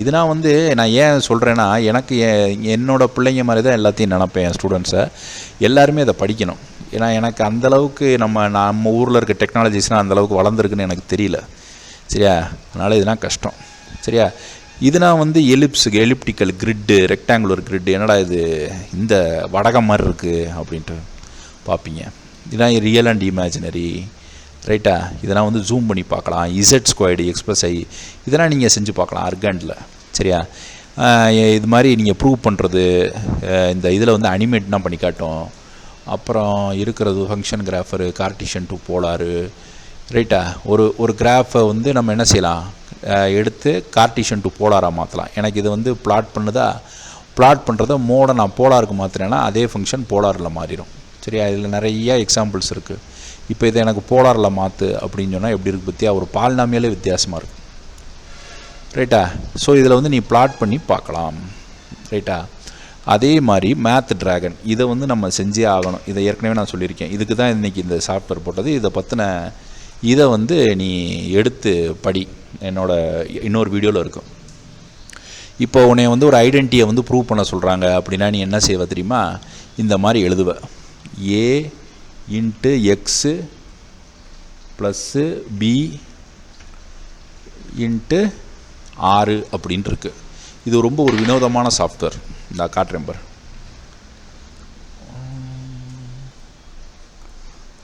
இதெல்லாம் வந்து நான் ஏன் சொல்கிறேன்னா எனக்கு என் என்னோட பிள்ளைங்க மாதிரி தான் எல்லாத்தையும் நினப்பேன் என் ஸ்டூடெண்ட்ஸை எல்லாருமே அதை படிக்கணும். ஏன்னா எனக்கு அந்தளவுக்கு நம்ம நம்ம ஊரில் இருக்க டெக்னாலஜிஸ்லாம் அந்த அளவுக்கு வளர்ந்துருக்குன்னு எனக்கு தெரியல. சரியா? அதனால் இதெல்லாம் கஷ்டம். சரியா? இதுனா வந்து எலிப்ஸுக்கு எலிப்டிக்கல் கிரிட்டு ரெக்டாங்குலர் கிரிட்டு என்னடா இது இந்த வடகம் மாதிரி இருக்குது அப்படின்ட்டு பார்ப்பீங்க. இதுதான் ரியல் அண்ட் இமேஜினரி ரைட்டா இதெல்லாம் வந்து ஜூம் பண்ணி பார்க்கலாம். இசட் ஸ்கொயர்டு எக்ஸ்பிரஸ் ஐ இதெல்லாம் நீங்கள் செஞ்சு பார்க்கலாம் அர்கண்டில் சரியா? இது மாதிரி நீங்கள் ப்ரூவ் பண்ணுறது இந்த இதில் வந்து அனிமேட்லாம் பண்ணி காட்டும். அப்புறம் இருக்கிறது ஃபங்க்ஷன் கிராஃபரு கார்டிஷன் டூ போலாரு ரைட்டா ஒரு ஒரு கிராஃபை வந்து நம்ம என்ன செய்யலாம்? எடுத்து கார்டிஷன் டூ போலாராக மாற்றலாம் எனக்கு இது வந்து பிளாட் பண்ணுதா? பிளாட் பண்ணுறத மோட நான் போலாருக்கு மாற்றினேன்னா அதே ஃபங்க்ஷன் போலாரில் மாறிடும். சரியா? இதில் நிறைய எக்ஸாம்பிள்ஸ் இருக்குது இப்போ இதை எனக்கு போலாரில் மாற்று அப்படின்னு சொன்னால் எப்படி இருக்கு பற்றியா ஒரு பால்நாமியாலே வித்தியாசமாக இருக்கும் ரைட்டா ஸோ இதில் வந்து நீ பிளாட் பண்ணி பார்க்கலாம். ரைட்டா அதே மாதிரி மேத் டிராகன் இதை வந்து நம்ம செஞ்சே ஆகணும். இதை ஏற்கனவே நான் சொல்லியிருக்கேன். இதுக்கு தான் இன்றைக்கி இந்த சாஃப்ட்வேர் போட்டது. இதை பற்றின இதை வந்து நீ எடுத்து படி. என்னோட இன்னொரு வீடியோவில் இருக்கும். இப்போ உன்னை வந்து ஒரு ஐடென்டிட்டியை வந்து ப்ரூவ் பண்ண சொல்கிறாங்க அப்படின்னா நீ என்ன செய்வ தெரியுமா? இந்த மாதிரி எழுதுவ. A into x plus b into ஆறு அப்படின்ட்டு இருக்குது இது ரொம்ப ஒரு வினோதமான சாஃப்ட்வேர் இந்த காட்டுறேன் பார்.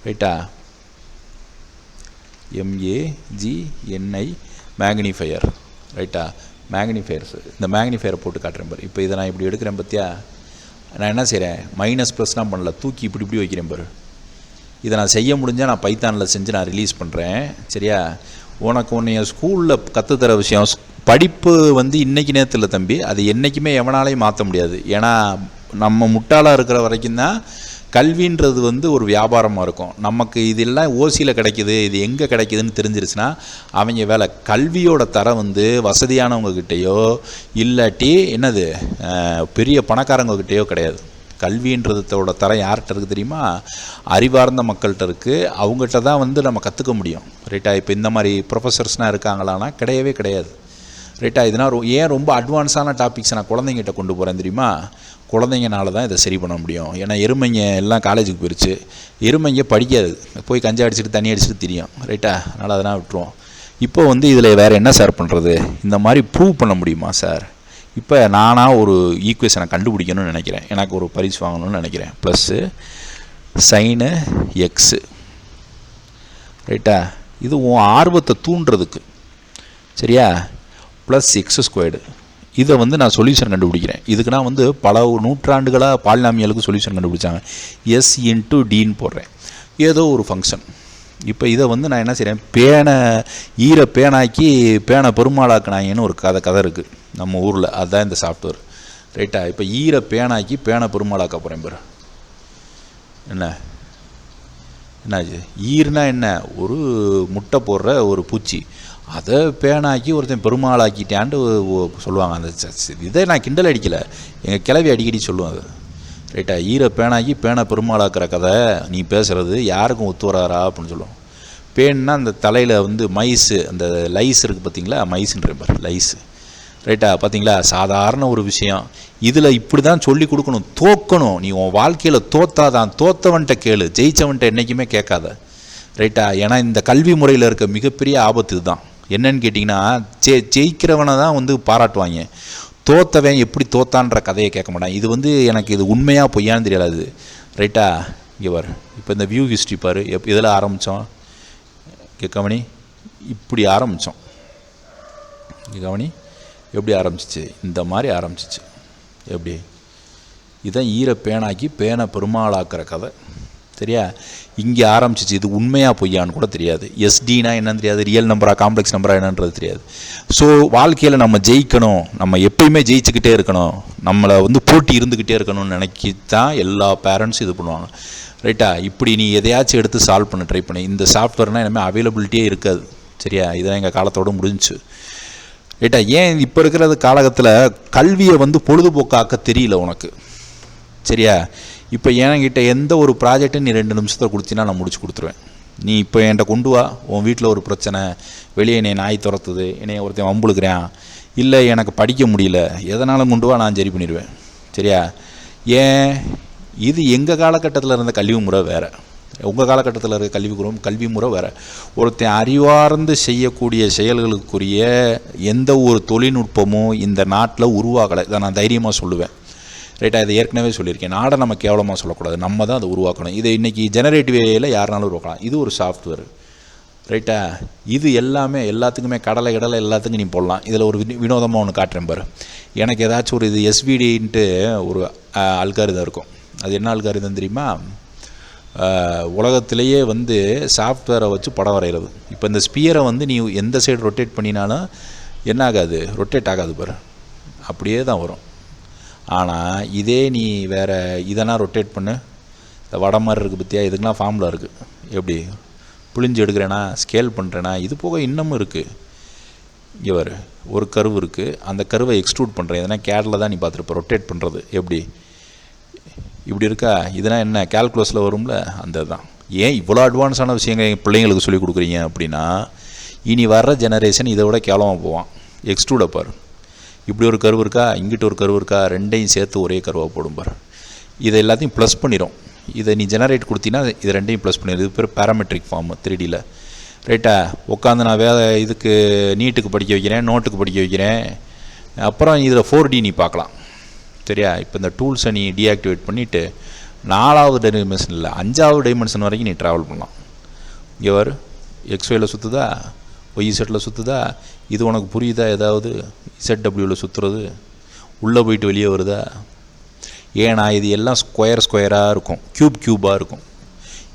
ரைட்டா? எம்ஏஜிஎன்ஐ மேக்னிஃபையர் ரைட்டா? மேக்னிஃபையர்ஸ் இந்த மேக்னிஃபையரை போட்டு காட்டுறேன் பாரு. இப்போ இதை நான் இப்படி எடுக்கிறேன் பார்த்தியா நான் என்ன செய்கிறேன் மைனஸ் ப்ளஸ்லாம் பண்ணல. தூக்கி இப்படி இப்படி வைக்கிறேன் பாரு. இதை நான் செய்ய முடிஞ்சால் நான் பைத்தானில் செஞ்சு நான் ரிலீஸ் பண்ணுறேன் சரியா? உனக்கு உன்னைய ஸ்கூலில் கற்றுத்தர விஷயம் படிப்பு வந்து இன்றைக்கி நேரத்தில் தம்பி அது என்றைக்குமே எவனாலையும் மாற்ற முடியாது. ஏன்னா நம்ம முட்டாளாக இருக்கிற வரைக்கும் தான் கல்வின்றது வந்து ஒரு வியாபாரமாக இருக்கும். நமக்கு இதெல்லாம் ஓசியில் கிடைக்குது இது எங்கே கிடைக்குதுன்னு தெரிஞ்சிருச்சுன்னா அவங்க வேலை கல்வியோட தரம் வந்து வசதியானவங்கக்கிட்டேயோ இல்லாட்டி என்னது பெரிய பணக்காரங்கக்கிட்டேயோ கிடையாது. கல்வின்றதோட தரம் யார்கிட்ட இருக்குது தெரியுமா? அறிவார்ந்த மக்கள்கிட்ட இருக்குது அவங்ககிட்ட தான் வந்து நம்ம கற்றுக்க முடியும். ரைட்டா? இப்போ இந்த மாதிரி ப்ரொஃபஸர்ஸ்னால் இருக்காங்களான்னா கிடையவே கிடையாது. ரைட்டா? இதனால் ரொ- ஏன் ரொம்ப அட்வான்ஸான டாபிக்ஸ் நான் குழந்தைங்கிட்ட கொண்டு போகிறேன் தெரியுமா? குழந்தைங்கனால தான் இதை சரி பண்ண முடியும். ஏன்னா எருமைங்க எல்லாம் காலேஜுக்கு போயிடுச்சு எருமைங்க படிக்காது. போய் கஞ்சா அடிச்சுட்டு தண்ணி அடிச்சுட்டு தெரியும். ரைட்டா? அதனால் அதெல்லாம் விட்டுருவோம். இப்போ வந்து இதில் வேறு என்ன சார் பண்ணுறது இந்த மாதிரி ப்ரூவ் பண்ண முடியுமா சார் இப்போ நானாக ஒரு ஈக்குவேஷனை கண்டுபிடிக்கணும்னு நினைக்கிறேன். எனக்கு ஒரு பரிசு வாங்கணும்னு நினைக்கிறேன். ப்ளஸ்ஸு சைனு எக்ஸு ரைட்டா இது உன் ஆர்வத்தை தூண்டுறதுக்கு. சரியா? ப்ளஸ் எக்ஸ் ஸ்கொயர்டு இதை வந்து நான் சொல்யூஷன் கண்டுபிடிக்கிறேன். இதுக்கு நான் வந்து பல நூற்றாண்டுகளாக பாலினாமியலுக்கு சொல்யூஷன் கண்டுபிடிச்சாங்க. எஸ் இன்ட்டு டின்னு போடுறேன். ஏதோ ஒரு ஃபங்க்ஷன் இப்போ இதை வந்து நான் என்ன செய்கிறேன் பேனை ஈர பேனாக்கி பேனை பெருமாளாக்குனாங்கன்னு ஒரு கதை கதை இருக்குது நம்ம ஊரில். அதுதான் இந்த சாஃப்ட்வேர் ரைட்டா இப்போ ஈர பேனாக்கி பேனை பெருமாளாக்க போகிறேன் பாரு. என்ன? என்னாச்சு? ஈர்னா என்ன? ஒரு முட்டை போடுற ஒரு பூச்சி. அதை பேனாக்கி ஒருத்தன் பெருமாளாக்கிட்டான்ட்டு ஒ- சொல்லுவாங்க. அந்த இதை நான் கிண்டல் அடிக்கலை. எங்கள் கிளவி அடிக்கடி சொல்லுவேன் அது ரைட்டா ஈரை பேனாக்கி பேனை பெருமாளாக்குற கதை நீ பேசுகிறது யாருக்கும் ஒத்து வராரா அப்படின்னு சொல்லுவோம். பேன்னா அந்த தலையில் வந்து மைஸு அந்த லைஸ் இருக்குது பார்த்தீங்களா மைஸுன்ற பார் லைஸு. ரைட்டா பார்த்தீங்களா சாதாரண ஒரு விஷயம். இதில் இப்படி தான் சொல்லி கொடுக்கணும். தோக்கணும். நீ உன் வாழ்க்கையில் தோத்தாதான் தோத்தவன்கிட்ட கேளு ஜெயிச்சவன்கிட்ட என்றைக்குமே கேட்காத. ரைட்டா ஏன்னா இந்த கல்வி முறையில் இருக்க மிகப்பெரிய ஆபத்து இதுதான். என்னன்னு கேட்டிங்கன்னா ஜெ ஜெயிக்கிறவனை தான் வந்து பாராட்டுவாங்க. தோத்தவன் எப்படி தோத்தான்ற கதையை கேட்க மாட்டான். இது வந்து எனக்கு இது உண்மையாக பொய்யான்னு தெரியாது ரைட்டா இங்கே பாரு. இப்போ இந்த வியூ ஹிஸ்ட்ரி பாரு. எப் இதில் ஆரம்பித்தோம் கவனி. இப்படி ஆரம்பித்தோம் கவனி. எப்படி ஆரம்பிச்சிச்சு? இந்த மாதிரி ஆரம்பிச்சிச்சு. எப்படி? இதான் ஈர பேனாக்கி பேனை பெருமாளாக்குற கதை. சரியா இங்கே ஆரம்பிச்சிச்சு இது உண்மையாக பொய்யான்னு கூட தெரியாது. எஸ்டினா என்னன்னு தெரியாது ரியல் நம்பரா காம்ப்ளெக்ஸ் நம்பரா என்னன்றது தெரியாது. ஸோ வாழ்க்கையில் நம்ம ஜெயிக்கணும் நம்ம எப்பயுமே ஜெயிச்சுக்கிட்டே இருக்கணும் நம்மளை வந்து போட்டி இருந்துக்கிட்டே இருக்கணும்னு நினைக்கி தான் எல்லா பேரண்ட்ஸும் இது பண்ணுவாங்க. ரைட்டா இப்படி நீ எதையாச்சும் எடுத்து சால்வ் பண்ண ட்ரை பண்ணி. இந்த சாஃப்ட்வேர்னால் இனிமேல் அவைலபிலிட்டியே இருக்காது. சரியா? இதெல்லாம் எங்கள் காலத்தோட முடிஞ்சுச்சு. ரைட்டா ஏன் இப்போ இருக்கிற காலகட்டத்தில் கல்வியை வந்து பொழுதுபோக்காக்க தெரியல உனக்கு? சரியா? இப்போ என்கிட்ட எந்த ஒரு ப்ராஜெக்ட்டும் நீ ரெண்டு நிமிஷத்தில் கொடுத்தினா நான் முடிச்சு கொடுத்துருவேன். நீ இப்போ என்கிட்ட கொண்டு வா. உன் வீட்டில் ஒரு பிரச்சனை. வெளியே என்னை நாய் துரத்துது. என்னை ஒருத்தன் வம்புழுக்கிறான். இல்லை எனக்கு படிக்க முடியல. எதனாலும் கொண்டு வா நான் சரி பண்ணிடுவேன். சரியா? ஏன்? இது எங்கள் காலகட்டத்தில் இருந்த கல்வி முறை வேறு. உங்கள் காலகட்டத்தில் இருக்க கல்வி முறை கல்வி முறை வேறு. ஒருத்தன் அறிவார்ந்து செய்யக்கூடிய செயல்களுக்குரிய எந்த ஒரு தொழில்நுட்பமும் இந்த நாட்டில் உருவாகலை. இதை நான் தைரியமாக சொல்லுவேன். ரைட்டா இதை ஏற்கனவே சொல்லியிருக்கேன். நாடை நம்ம கேவலமாக சொல்லக்கூடாது. நம்ம தான் அதை உருவாக்கணும். இதை இன்றைக்கி ஜெனரேட்டிவ் ஏல யாருனாலும் உருவாக்கலாம். இது ஒரு சாஃப்ட்வேர் ரைட்டா இது எல்லாமே எல்லாத்துக்குமே கடலை கடலை எல்லாத்துக்கும் நீ போடலாம். இதில் ஒரு வினோதமாக ஒன்று காட்டுறேன் பாரு. எனக்கு ஏதாச்சும் ஒரு இது எஸ்விடின்ட்டு ஒரு அல்காரிதம் இருக்கும். அது என்ன அல்காரிதம் தெரியுமா? உலகத்திலேயே வந்து சாஃப்ட்வேரை வச்சு படம் வரைகிறது இப்போ இந்த ஸ்பியரை வந்து நீ எந்த சைடு ரொட்டேட் பண்ணினாலும் என்ன ஆகாது? ரொட்டேட் ஆகாது பாரு. அப்படியே தான் வரும். ஆனால் இதே நீ வேறு இதெல்லாம் ரொட்டேட் பண்ணு. இந்த வடை மாதிரி இருக்குது பற்றியா இதுக்கெலாம் ஃபார்முலா இருக்குது எப்படி? புளிஞ்சு எடுக்கிறேனா ஸ்கேல் பண்ணுறேனா இது போக இன்னமும் இருக்குது இங்கே வரு ஒரு கருவு இருக்குது அந்த கருவை எக்ஸ்ட்ரூட் பண்ணுறேன் எதனா கேடில் தான் நீ பார்த்துருப்ப ரொட்டேட் பண்ணுறது எப்படி? இப்படி இருக்கா? இதெல்லாம் என்ன? கால்குலஸில் வரும்ல? அந்த தான் ஏன் இவ்வளோ அட்வான்ஸான விஷயங்கள் என் பிள்ளைங்களுக்கு சொல்லிக் கொடுக்குறீங்க அப்படின்னா இனி வர்ற ஜெனரேஷன் இதை விட கேவலமாக போவான். எக்ஸ்ட்ரூடை பாரு. இப்படி ஒரு கருவு இருக்கா இங்கிட்ட ஒரு கருவு இருக்கா ரெண்டையும் சேர்த்து ஒரே கருவாக போடும் பாரு. இதை எல்லாத்தையும் ப்ளஸ் பண்ணிடும் இதை நீ ஜெனரேட் கொடுத்தீங்கன்னா இது ரெண்டையும் ப்ளஸ் பண்ணிடும் இது பேர் பேராமெட்ரிக் ஃபார்ம் த்ரீடியில் ரைட்டா உட்காந்து நான் வே இதுக்கு நீட்டுக்கு படிக்க வைக்கிறேன் நோட்டுக்கு படிக்க வைக்கிறேன். அப்புறம் இதில் ஃபோர் டி நீ பார்க்கலாம். சரியா? இப்போ இந்த டூல்ஸை நீ டீஆக்டிவேட் பண்ணிவிட்டு நாலாவது டைமென்ஷன் இல்லை அஞ்சாவது டைமென்ஷன் வரைக்கும் நீ ட்ராவல் பண்ணலாம். இங்கே வரும் எக்ஸ்வேல சுற்றுதா ஒய் செட்டில் சுற்றுதா இது உனக்கு புரியுதா? ஏதாவது இசட் சுற்றுறது உள்ளே போயிட்டு வெளியே வருதா? ஏன்னா இது எல்லாம் ஸ்கொயர் ஸ்கொயராக இருக்கும். க்யூப் க்யூபாக இருக்கும்.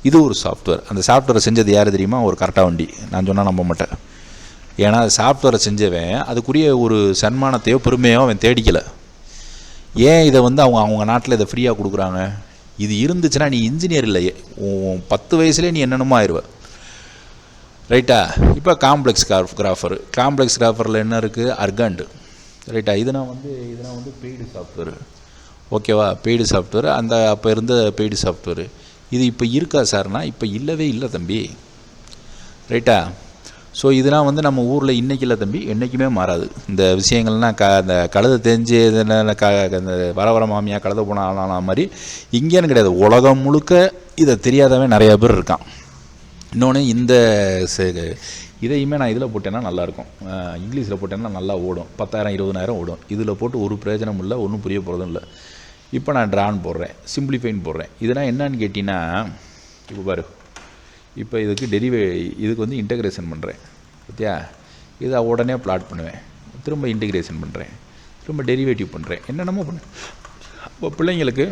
இது ஒரு சாஃப்ட்வேர் அந்த சாஃப்ட்வேரை செஞ்சது யார் தெரியுமா? ஒரு கரெக்டாக வண்டி. நான் சொன்னால் நம்ப மாட்டேன். ஏன்னா அது சாஃப்ட்வேரை செஞ்சவன் அதுக்குரிய ஒரு சன்மானத்தையோ பெருமையோ அவன் தேடிக்கலை. ஏன் இதை வந்து அவங்க அவங்க நாட்டில் இதை ஃப்ரீயாக கொடுக்குறாங்க? இது இருந்துச்சுன்னா நீ இன்ஜினியர் இல்லையே. உன் பத்து வயசுலேயே நீ என்னென்னமோ ஆயிடுவேன் ரைட்டா? இப்போ காம்ப்ளெக்ஸ் கிராஃப் கிராஃபர் காம்ப்ளெக்ஸ் கிராஃபரில் என்ன இருக்குது அர்கண்டு ரைட்டா? இதுனா வந்து இதுனா வந்து பெய்டு சாஃப்ட்வேர் ஓகேவா பெய்டு சாஃப்ட்வேர் அந்த அப்போ இருந்த பெய்டு சாஃப்ட்வேர் இது இப்போ இருக்கா சார்னா இப்போ இல்லவே இல்லை தம்பி. ரைட்டா? ஸோ இதெல்லாம் வந்து நம்ம ஊரில் இன்றைக்கி இல்லை தம்பி. என்றைக்குமே மாறாது. இந்த விஷயங்கள்லாம் க அந்த கழுத தெரிஞ்சு இதெல்லாம் க அந்த வர வர மாமியாக கழுத போன ஆளான மாதிரி இங்கேன்னு கிடையாது. உலகம் முழுக்க இதை தெரியாதவன் நிறையா பேர் இருக்கான். இன்னொன்று இந்த இதையுமே நான் இதில் போட்டேன்னா நல்லாயிருக்கும் இங்கிலீஷில் போட்டேன்னா நல்லா ஓடும். பத்தாயிரம் இருபதாயிரம் ஓடும். இதில் போட்டு ஒரு பிரயோஜனம் இல்லை ஒன்றும் புரிய போகிறதும் இல்லை. இப்போ நான் ட்ரான் போடுறேன் சிம்பிளிஃபைன் போடுறேன். இதெல்லாம் என்னன்னு கேட்டிங்கன்னா இப்போ பாரு. இப்போ இதுக்கு டெரிவே இதுக்கு வந்து இன்டகிரேஷன் பண்ணுறேன் பார்த்தியா இதை உடனே பிளாட் பண்ணுவேன். திரும்ப இன்டகிரேஷன் பண்ணுறேன் திரும்ப டெரிவேட்டிவ் பண்ணுறேன் என்னென்னமோ பண்ணேன். இப்போ பிள்ளைங்களுக்கு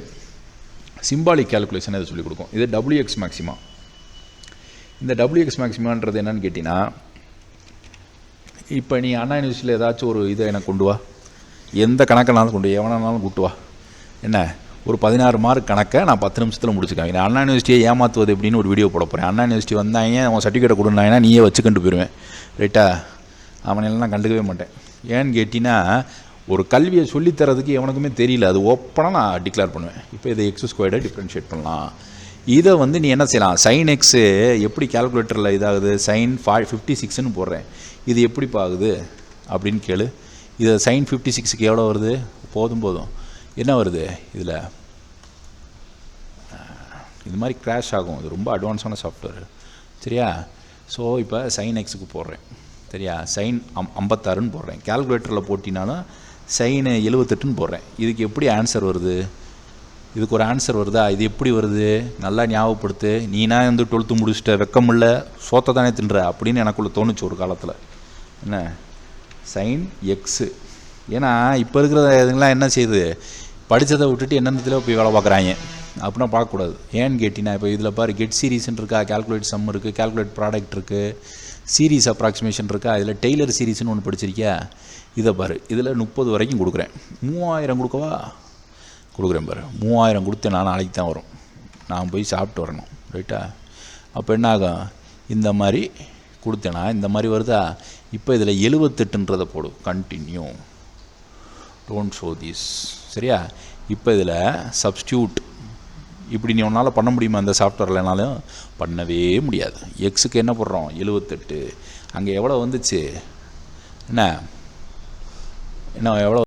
சிம்பாலிக் கேல்குலேஷன் இதை சொல்லிக் கொடுக்கும். இது டபிள்யூஎக்ஸ் மேக்ஸிமம் இந்த டபிள்யூஎக்ஸ் மேக்ஸிமான்றது என்னன்னு கேட்டிங்கன்னா இப்போ நீ அண்ணா யூனிவர்சிட்டியில் ஏதாச்சும் ஒரு இதை எனக்கு கொண்டு வா. எந்த கணக்கினாலும் கொண்டு எவனானாலும் கூட்டு வா. என்ன? ஒரு பதினாறு மார்க் கணக்கை நான் பத்து நிமிஷத்தில் முடிச்சுக்கேன் நான் அண்ணா யூனிவர்சிட்டியை ஏமாற்றுவது எப்படின்னு ஒரு வீடியோ போட போகிறேன் அண்ணா யூனிவர்சிட்டி வந்தாங்க அவன் சர்டிஃபிகேட்டை கொடுனாங்கன்னா நீயே வச்சுக்கிட்டு போயிடுவேன் ரைட்டா அவனெல்லாம் நான் கண்டுக்கவே மாட்டேன். ஏன்னு கேட்டிங்கன்னா ஒரு கல்வியை சொல்லித் தரதுக்கு எவனுக்குமே தெரியல. அது ஓப்பனாக நான் டிக்ளேர் பண்ணுவேன். இப்போ இதை எக்ஸ் ஸ்கொயர்டை டிஃப்ரென்ஷியேட் பண்ணலாம். இதை வந்து நீ என்ன செய்யலாம்? சைன் எக்ஸு எப்படி கால்குலேட்டரில் இதாகுது? சைன் ஃபா ஃபிஃப்டி சிக்ஸ்னு போடுறேன். இது எப்படிப்பா ஆகுது? அப்படின்னு கேளு. இதை சைன் ஃபிஃப்டி சிக்ஸுக்கு எவ்வளோ வருது? போதும் போதும். என்ன வருது இதில்? இது மாதிரி க்ராஷ் ஆகும். இது ரொம்ப அட்வான்ஸான சாஃப்ட்வேர் சரியா? ஸோ இப்போ சைன் எக்ஸுக்கு போடுறேன். சரியா? சைன் அம் ஐம்பத்தாறுன்னு போடுறேன். கால்குலேட்டரில் போட்டினாலும் சைனு எழுபத்தெட்டுன்னு போடுறேன். இதுக்கு எப்படி ஆன்சர் வருது? இதுக்கு ஒரு ஆன்சர் வருதா? இது எப்படி வருது? நல்லா ஞாபகப்படுத்து. நீனா வந்து டுவெல்த்து முடிச்சுட்ட வெக்கமில்ல சோத்தை தானே தின்ற அப்படின்னு எனக்குள்ள தோணுச்சு ஒரு காலத்தில். என்ன? சைன் எக்ஸு ஏன்னா இப்போ இருக்கிற இதுங்களாம் என்ன செய்யுது? படித்ததை விட்டுட்டு என்னென்னத்தில் போய் வேலை பார்க்குறாங்க. அப்படின்னா பார்க்கக்கூடாது. ஏன்னு கேட்டினா இப்போ இதில் பாரு கெட் சீரீஸ்ன்னு இருக்கா? கால்குலேட் சம் இருக்குது கால்குலேட் ப்ராடக்ட் இருக்குது சீரீஸ் அப்ராக்சிமேஷன் இருக்கா? இதில் டெய்லர் சீரிஸ்னு ஒன்று படிச்சிருக்கியா? இதை பாரு. இதில் முப்பது வரைக்கும் கொடுக்குறேன். மூவாயிரம் கொடுக்கவா? கொடுக்குறேன் பாரு. மூவாயிரம் கொடுத்து நான் நாளைக்கு தான் வரும். நான் போய் சாப்பிட்டு வரணும். ரைட்டா அப்போ என்ன ஆகும்? இந்த மாதிரி கொடுத்தேனா? இந்த மாதிரி வருதா? இப்போ இதில் எழுபத்தெட்டுன்றதை போடு. கண்டினியூ டோன்ட் ஷோ திஸ் சரியா? இப்போ இதில் சப்ஸ்டியூட் இப்படி நீ உன்னால் பண்ண முடியுமா அந்த சாஃப்ட்வேர்லனாலும் பண்ணவே முடியாது. எக்ஸுக்கு என்ன போடுறோம்? எழுபத்தெட்டு அங்கே எவ்வளோ வந்துச்சு? என்ன? என்ன எவ்வளோ